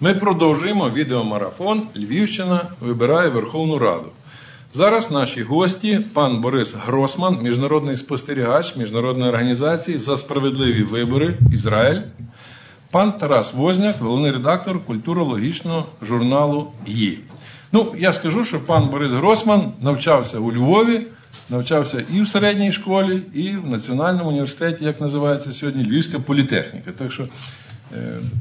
Ми продовжуємо відеомарафон Львівщина вибирає Верховну Раду. Зараз наші гості, пан Борис Гросман, міжнародний спостерігач міжнародної організації за справедливі вибори Ізраїль, пан Тарас Возняк, головний редактор культурологічного журналу ї. Ну, я скажу, що пан Борис Гросман навчався у Львові, навчався і в середній школі, і в Національному університеті, як називається сьогодні, Львівська політехніка. Так що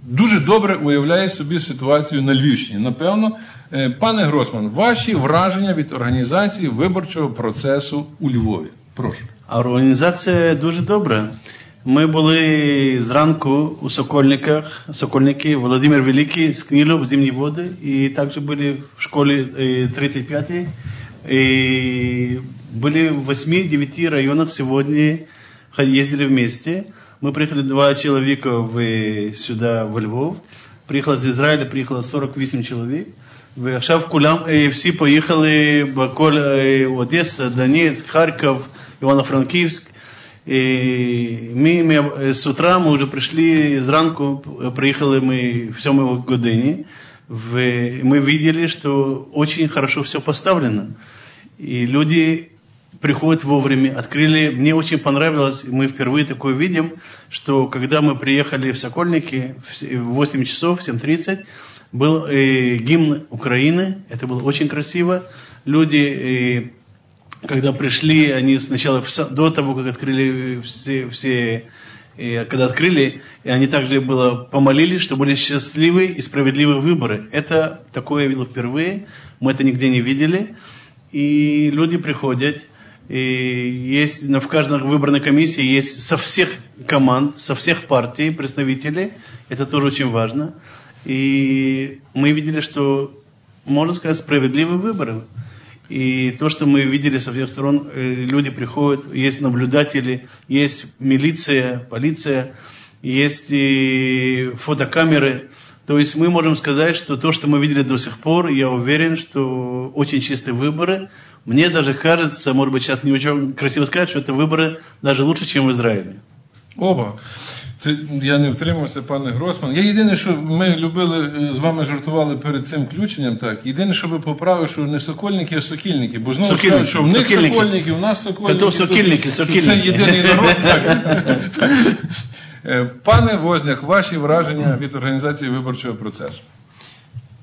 дуже добре уявляє собі ситуацію на Львівщині. Напевно, Е, пане Гросман, ваші враження від організації виборчого процесу у Львові. Прошу. Організація дуже добра. Ми були зранку у Сокольниках, Сокольники, Володимир Великий, Скнилов, Зимні води, і також були в школі 35 и были в 8-9 районах сегодня, ездили вместе. Мы приехали два человека в, сюда, в Львов. Приехал из Израиля, приехало 48 человек. ועכשיו כולם, всі поїхали בכל Одеса, Донецк, Харьков, Ивано-Франкивск. И мы, с утра мы уже пришли, зранку приехали мы в 7 године, мы видели, что очень хорошо все поставлено. И люди приходят вовремя, открыли. Мне очень понравилось, мы впервые такое видим, что когда мы приехали в Сокольники в 8 часов, в 7.30, был э, гимн Украины, это было очень красиво. Люди, э, когда пришли, они сначала, до того, как открыли все, все э, когда открыли, и они также было помолились, что были счастливые и справедливые выборы. Это такое я видел впервые, мы это нигде не видели. И люди приходят, и есть в каждой выборной комиссии есть со всех команд, со всех партий представители, это тоже очень важно. И мы видели, что, можно сказать, справедливые выборы. И то, что мы видели со всех сторон, люди приходят, есть наблюдатели, есть милиция, полиция, есть и фотокамеры. То есть мы можем сказать, что то, что мы видели до сих пор, я уверен, что очень чистые выборы. Мне даже кажется, может быть, сейчас не очень красиво сказать, что это выборы даже лучше, чем в Израиле. Оба. Це я не втримався, пане Гросман. Я єдине, що ми любили з вами жартували перед цим включенням. Так, єдине, що ви поправив, що не сокольники, а сокільники. Бо знову Сокільники, кажуть, що в них сокільники. сокольники, у нас сокольники. То сокільники, що сокільники. Це єдиний народ. Так. Е, Пане Возняк, ваші враження від організації виборчого процесу.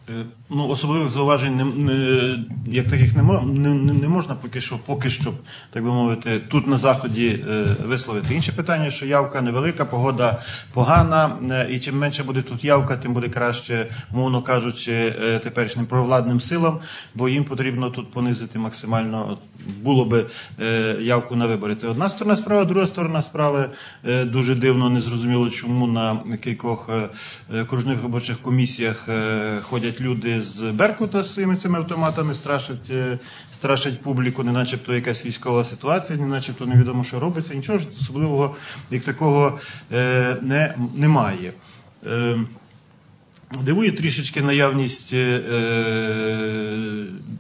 Е, Ну, особливих зауважень не, не, як таких не, не, не можна поки що, поки що, так би мовити, тут на заході е, висловити. Інше питання, що явка невелика, погода погана, е, і чим менше буде тут явка, тим буде краще, мовно кажучи, е, теперішнім провладним силам, бо їм потрібно тут понизити максимально було би е, явку на вибори. Це одна сторона справи, друга сторона справи е, дуже дивно, незрозуміло, чому на кількох е, е, окружних виборчих комісіях е, ходять люди з Беркута з своїми цими автоматами, страшать, е, страшать публіку, не начебто якась військова ситуація, не начебто невідомо, що робиться. Нічого ж особливого як такого е, не, немає. Е, Дивує трішечки наявність е,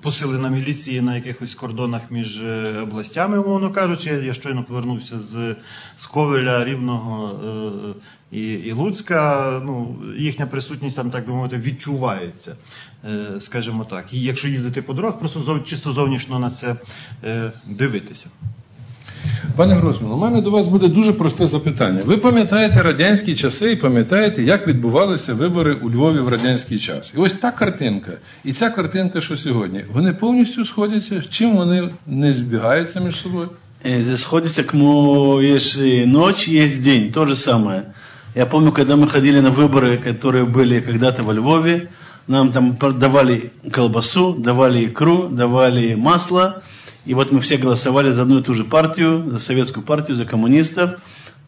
посилена міліції на якихось кордонах між е, областями, умовно кажучи. Я щойно повернувся з, з Ковеля, Рівного е, і, і Луцька. Ну, їхня присутність там, так би мовити, відчувається, е, скажімо так. І якщо їздити по дорогах, просто чисто зовнішньо на це е, дивитися. Пане Гросман, у мене до вас буде дуже просте запитання. Ви пам'ятаєте радянські часи і пам'ятаєте, як відбувалися вибори у Львові в радянський час. І ось та картинка, і ця картинка, що сьогодні, вони повністю сходяться, чим вони не збігаються між собою? Э, Здесь сходится, кому есть и ночь, есть день, то же самое. Я помню, когда мы ходили на выборы, которые были когда-то во Львове, нам там давали колбасу, давали икру, давали масло, и вот мы все голосовали за одну и ту же партию, за советскую партию, за коммунистов,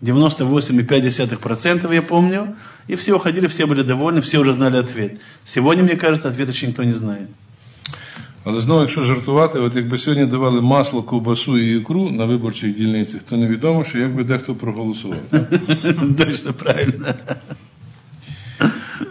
98,5% я помню, и все уходили, все были довольны, все уже знали ответ. Сегодня, мне кажется, ответ еще никто не знает. Але знову, якщо жартувати, от якби сьогодні давали масло, ковбасу і ікру на виборчих дільницях, то невідомо, що як би дехто проголосував. Точно, правильно.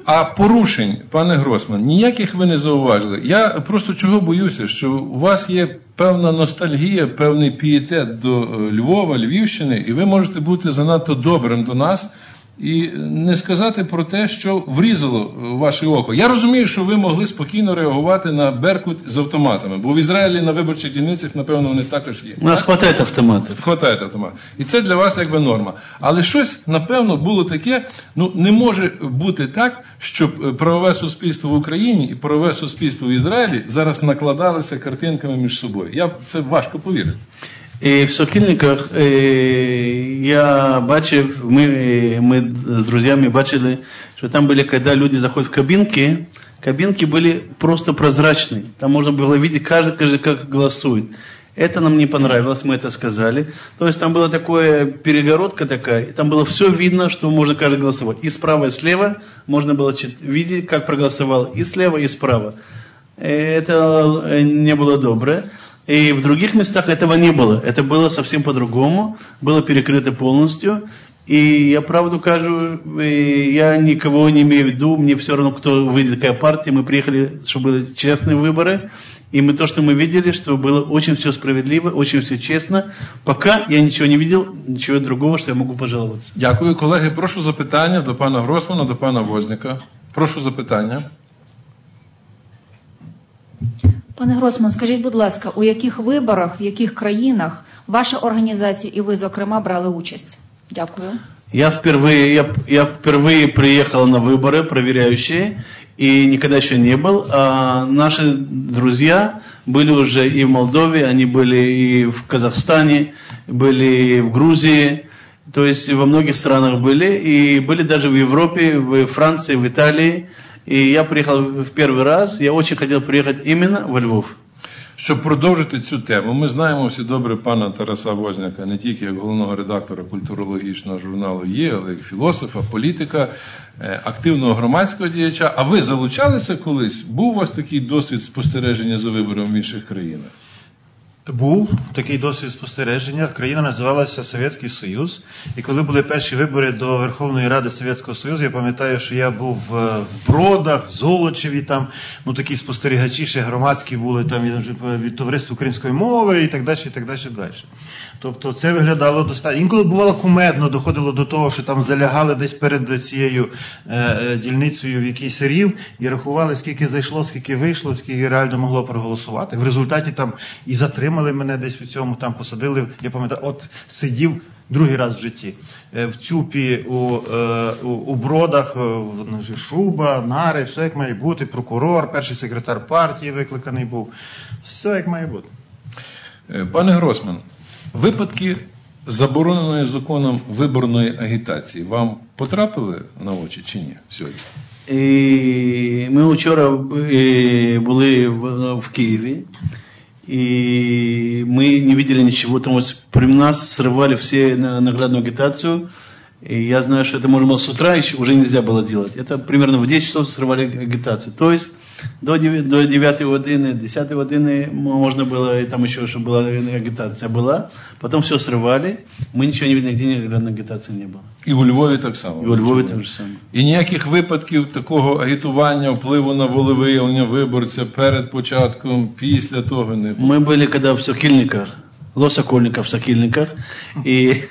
А порушень, пане Гросман, ніяких ви не зауважили. Я просто чого боюся, що у вас є певна ностальгія, певний пієтет до е, Львова, Львівщини, і ви можете бути занадто добрим до нас і не сказати про те, що врізало в ваше око. Я розумію, що ви могли спокійно реагувати на Беркут з автоматами, бо в Ізраїлі на виборчих дільницях, напевно, вони також є. У нас хватает автоматов. Хватає автомат. І це для вас якби норма. Але щось, напевно, було таке. Ну не може бути так, щоб е, правове суспільство в Україні і правове суспільство в Ізраїлі зараз накладалися картинками між собою. Я це важко повірити. І в Сокільниках е, я бачив, ми, е, ми з друзями бачили, що там були, коли люди заходят в кабинки, кабинки были просто прозрачные. Там можно было видеть каждый, каждый как голосует. Это нам не понравилось, мы это сказали. То есть там была такая перегородка такая, и там было все видно, что можно каждый голосовать. И справа, и слева можно было видеть, как проголосовал и слева, и справа. Э, Это э, не было доброе. И в других местах этого не было. Это было совсем по-другому. Было перекрыто полностью. И я правду кажу, э, я никого не имею в виду. Мне все равно, кто выйдет, какая партия. Мы приехали, чтобы были честные выборы. И мы то, что мы видели, что было очень все справедливо, очень все честно. Пока я ничего не видел, ничего другого, что я могу пожаловаться. Дякую, колеги. Прошу запитання до пана Гросмана, до пана Возніка. Прошу запитання. Пане Гросман, скажіть, будь ласка, у яких виборах, в яких країнах ваша організація і ви, зокрема, брали участь? Дякую. Я впервые, я, я впервые приехал на выборы проверяющие, и никогда еще не был. А наши друзья были уже и в Молдове, они были и в Казахстане, были и в Грузии, то есть во многих странах были, и были даже в Европе, в Франции, в Италии. И я приехал в первый раз, я очень хотел приехать именно во Львов. Щоб продовжити цю тему, ми знаємо всі добре пана Тараса Возняка не тільки як головного редактора культурологічного журналу є, але й філософа, політика, е, активного громадського діяча. А ви залучалися колись? Був у вас такий досвід спостереження за вибором в інших країнах? Був такий досвід спостереження. Країна називалася Совєтський Союз. І коли були перші вибори до Верховної Ради Совєтського Союзу, я пам'ятаю, що я був е, в Бродах, в Золочеві, там ну такі спостерігачі, ще громадські були там від, товариства української мови і так далі, і так далі, і далі. Тобто це виглядало достатньо. Інколи бувало кумедно, доходило до того, що там залягали десь перед цією е, е, дільницею в якийсь рів і рахували, скільки зайшло, скільки вийшло, скільки реально могло проголосувати. В результаті там і затримали мене десь в цьому, там посадили. Я пам'ятаю, от сидів. Другий раз в житті Е, в цюпі у, е, у, у бродах, шуба, нари, все як має бути. Прокурор, перший секретар партії викликаний був. Все як має бути. Пане Гросман, випадки забороненої законом виборної агітації вам потрапили на очі чи ні сьогодні? І ми вчора е, були в, в Києві, и мы не видели ничего, потому что при нас срывали все на- наградную агитацию. И я знаю, что это можно было с утра еще уже нельзя было делать. Это примерно в 10 часов срывали агитацию. То есть до 9, до 9 годины, 10 годины можно было, и там еще, чтобы была агитация была. Потом все срывали. Мы ничего не видели, нигде наградной агитации не было. І у Львові так само. И во Львове то же самое. І ніяких випадків такого агітування, впливу на волевиявлення виборця перед початком, після того не було. Мы были когда в Сокильниках, Лос-Сокольниках в Сокильниках, и,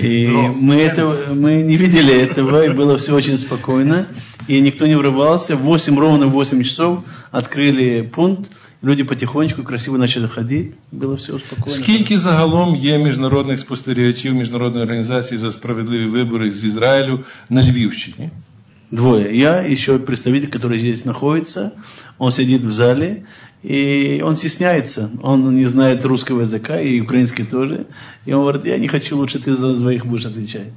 и мы, этого, мы не видели этого, и было все очень спокойно, и никто не врывался. В 8, ровно в 8 часов открыли пункт, люди потихонечку красиво начали ходить, было все спокойно. Скільки загалом є міжнародних спостерігачів міжнародної організації за справедливі вибори з Ізраїлю на Львівщині? Двое. Я, еще представитель, который здесь находится, он сидит в зале, и он стесняется, он не знает русского языка, и украинский тоже, и он говорит, я не хочу, лучше ты за двоих будешь отвечать.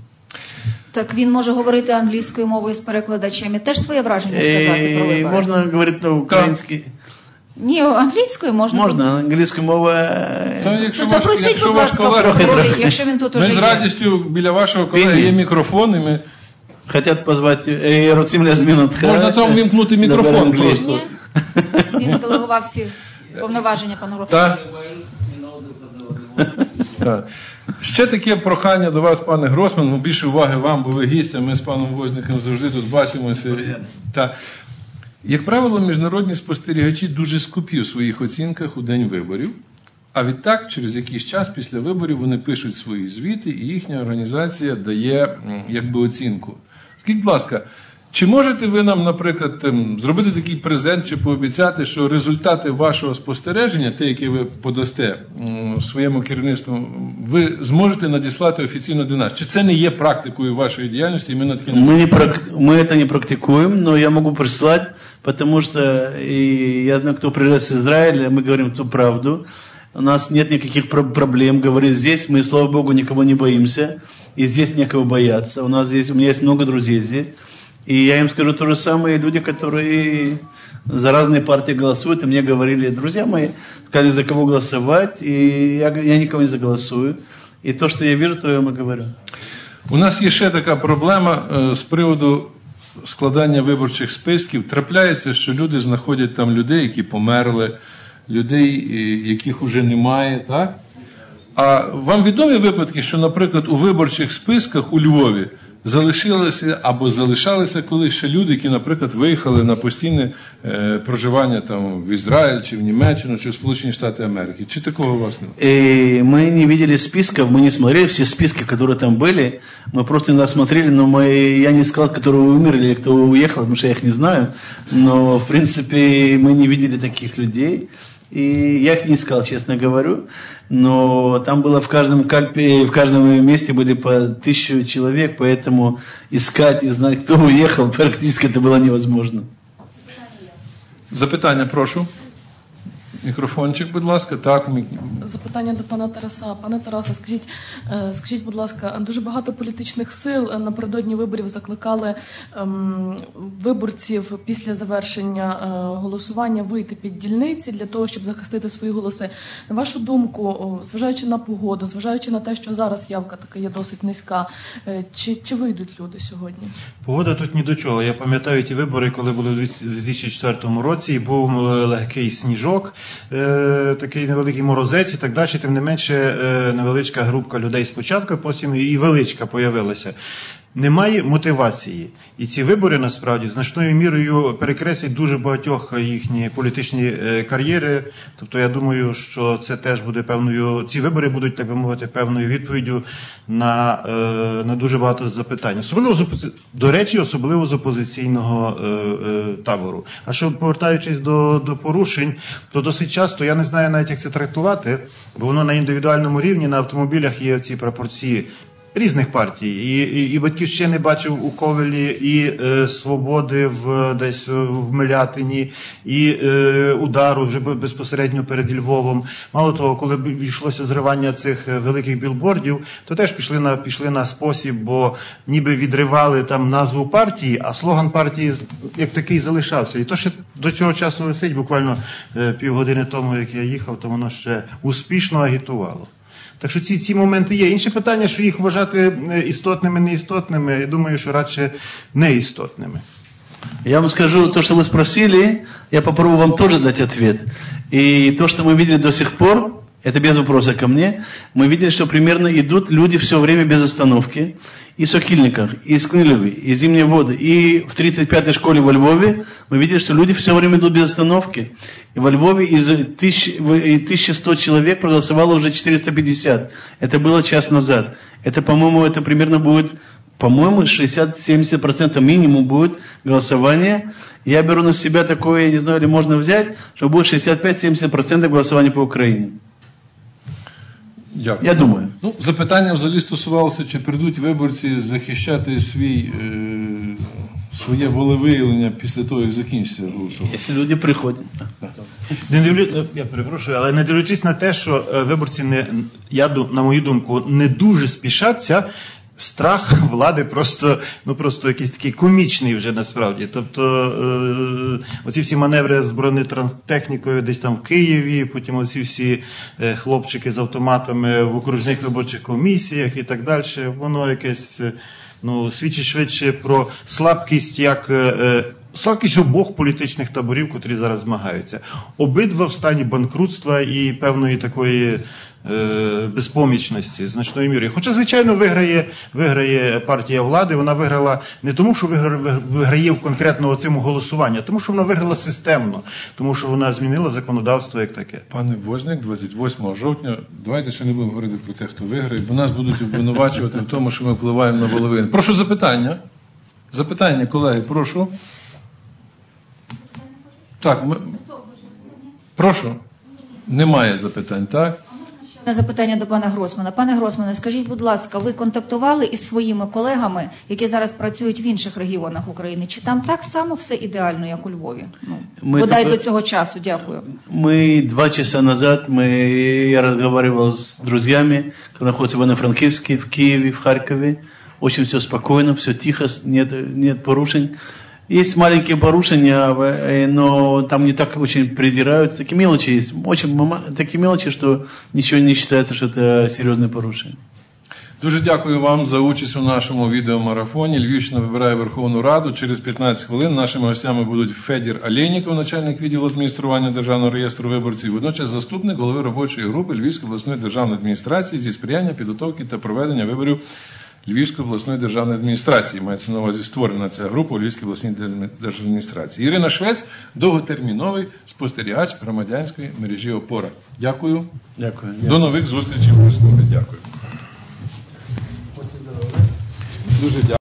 Так він може говорити англійською мовою з перекладачем і теж своє враження сказати про Э, вибори. Можно говорить на украинский. Ні, англійською можна. Можно, английскую мову. То, э, якщо То ваш, запросіть, якщо будь ваш ласка, колега, поговорити, якщо він тут ми уже з є. радістю біля вашого колеги Він- є мікрофон, і ми Хотят позвать э, Руцим Лязмин Можна там вимкнути мікрофон просто. Ні? Він делегував всі повноваження пану Гросману. Та? Так. Ще таке прохання до вас, пане Гросман, ну, більше уваги вам, бо ви гість, а ми з паном Возником завжди тут бачимося. Та. Як правило, міжнародні спостерігачі дуже скупі у своїх оцінках у день виборів. А відтак, через якийсь час після виборів вони пишуть свої звіти, і їхня організація дає якби оцінку. Скажіть, будь ласка, чи можете ви нам, наприклад, ем, зробити такий презент чи пообіцяти, що результати вашого спостереження, те, які ви подасте м, своєму керівництву, ви зможете надіслати офіційно до нас? Чи це не є практикою вашої діяльності? І ми на таке не Мы, не прак- мы это не практикуем, но я могу прислать, потому что и я знаю, кто приезжает с Израиля, мы говорим ту правду. У нас нет никаких про- проблем. Говорит, здесь мы, слава Богу, никого не боимся. И здесь некого бояться. У нас здесь, у меня есть много друзей здесь. И я им скажу то же самое. Люди, которые за разные партии голосуют, и мне говорили, друзья мои, сказали, за кого голосовать, и я, я никого не заголосую. И то, что я вижу, то я вам говорю. У нас є ще така проблема з приводу складання виборчих списків. Трапляється, що люди знаходять там людей, які померли, людей, е, яких уже немає, так? А вам відомі випадки, що, наприклад, у виборчих списках у Львові залишилися або залишалися колись ще люди, які, наприклад, виїхали на постійне е, проживання там в Ізраїль чи в Німеччину, чи в Сполучені Штати Америки. Чи такого у вас немає? И мы не видели списков, мы не смотрели все списки, которые там были. Мы просто иногда смотрели, но мы, я не сказал, которые умерли или кто уехал, потому что я их не знаю. Но, в принципе, мы не видели таких людей. И я их не искал, честно говорю. Но там было в каждом кальпе, в каждом месте были по тысячу человек, поэтому искать и знать, кто уехал, практически это было невозможно. Запитання, прошу. Мікрофончик, будь ласка. Так, мік... Запитання до пана Тараса. Пане Тарасе, скажіть, е, скажіть, будь ласка, дуже багато політичних сил е, напередодні виборів закликали ем, виборців після завершення е, голосування вийти під дільниці для того, щоб захистити свої голоси. На вашу думку, зважаючи на погоду, зважаючи на те, що зараз явка така є досить низька, е, чи, чи вийдуть люди сьогодні? Погода тут ні до чого. Я пам'ятаю ті вибори, коли були у 2004 році, і був е, легкий сніжок, е, такий невеликий морозець і так далі. Тим не менше, е, невеличка групка людей спочатку, потім і величка появилася. Немає мотивації. І ці вибори насправді значною мірою перекреслять дуже багатьох їхні політичні е, кар'єри. Тобто я думаю, що це теж буде певною. Ці вибори будуть, так би мовити, певною відповіддю на, е, на дуже багато запитань. Особливо з опози... до речі, особливо з опозиційного е, табору. А що повертаючись до, до порушень, то досить часто я не знаю навіть, як це трактувати, бо воно на індивідуальному рівні на автомобілях є ці прапорці різних партій. І, і, і батьківщини бачив у Ковелі, і е, свободи в десь в Милятині, і е, удару вже безпосередньо перед Львовом. Мало того, коли йшлося зривання цих е, великих білбордів, то теж пішли на пішли на спосіб, бо ніби відривали там назву партії, а слоган партії як такий залишався. І то ще до цього часу висить, буквально е, півгодини тому, як я їхав, то воно ще успішно агітувало. Так що ці, ці моменти є. Інше питання, що їх вважати е, істотними, неістотними, я думаю, що радше неістотними. Я вам скажу, то, что вы спросили, я попробую вам тоже дать ответ. И то, что мы видели до сих пор, это без вопроса ко мне, мы видели, что примерно идут люди все время без остановки. И в Сокильниках, и из Кнылевы, и Зимние воды, и в 35-й школе во Львове мы видели, что люди все время идут без остановки. И во Львове из 1000 в- и 1100 человек проголосовало уже 450. Это было час назад. Это, по-моему, это примерно будет по-моему, 60-70% минимум будет голосование. Я беру на себя такое, я не знаю, или можно взять, что будет 65-70% голосования по Украине. Дякую. Я думаю. Ну, запитання взагалі стосувалося, чи прийдуть виборці захищати свій, е, своє волевиявлення після того, як закінчиться голосування. Якщо люди приходят. Не дивлю... е, Я перепрошую, але не дивлячись на те, що е, виборці не я ду- на мою думку не дуже спішаться. Страх влади просто ну просто якийсь такий комічний вже насправді. Тобто е, оці всі маневри з бронетехнікою десь там в Києві, потім оці всі е, хлопчики з автоматами в окружних виборчих комісіях і так далі. Воно якесь е, ну свідчить швидше про слабкість як. Слабкість обох політичних таборів, котрі зараз змагаються. Обидва в стані банкрутства і певної такої безпомічності значною мірою. Хоча, звичайно, виграє, виграє партія влади. Вона виграла не тому, що виграє, в конкретного цьому голосування, а тому що вона виграла системно, тому що вона змінила законодавство як таке. Пане Возник, 28 жовтня, давайте ще не будемо говорити про те, хто виграє, бо нас будуть обвинувачувати в тому, що ми впливаємо на волевин. Прошу запитання. Запитання, колеги, прошу. Так, ми... прошу. Немає запитань, так? На запитання до пана Гросмана. Пане Гросмане, скажіть, будь ласка, ви контактували із своїми колегами, які зараз працюють в інших регіонах України? Чи там так само все ідеально, як у Львові? Ну, Ми бодай тепер- до цього часу. Дякую. Мы два часа назад, мы, я разговаривал с друзьями, которые находятся в Ивано-Франкивске, в Киеве, в Харькове. Очень все спокойно, все тихо, нет, нет порушень. Есть маленькие порушения, э, но там не так очень придирают. Такие мелочи есть. Очень мама- такие мелочи, что ничего не считается, что это серьезные порушения. Дуже дякую вам за участь у нашому відеомарафоні. Львівщина вибирає Верховну Раду. Через 15 хвилин нашими гостями будуть Федір Алєніков, начальник відділу адміністрування Державного реєстру виборців, водночас заступник голови робочої групи Львівської обласної державної адміністрації зі сприяння підготовки та проведення виборів Львівської обласної державної адміністрації. Мається на увазі створена ця група у Львівській обласній держадміністрації. Ірина Швець, довготерміновий спостерігач громадянської мережі Опора. Дякую. Дякую. До нових зустрічей. Дякую. Дуже дякую.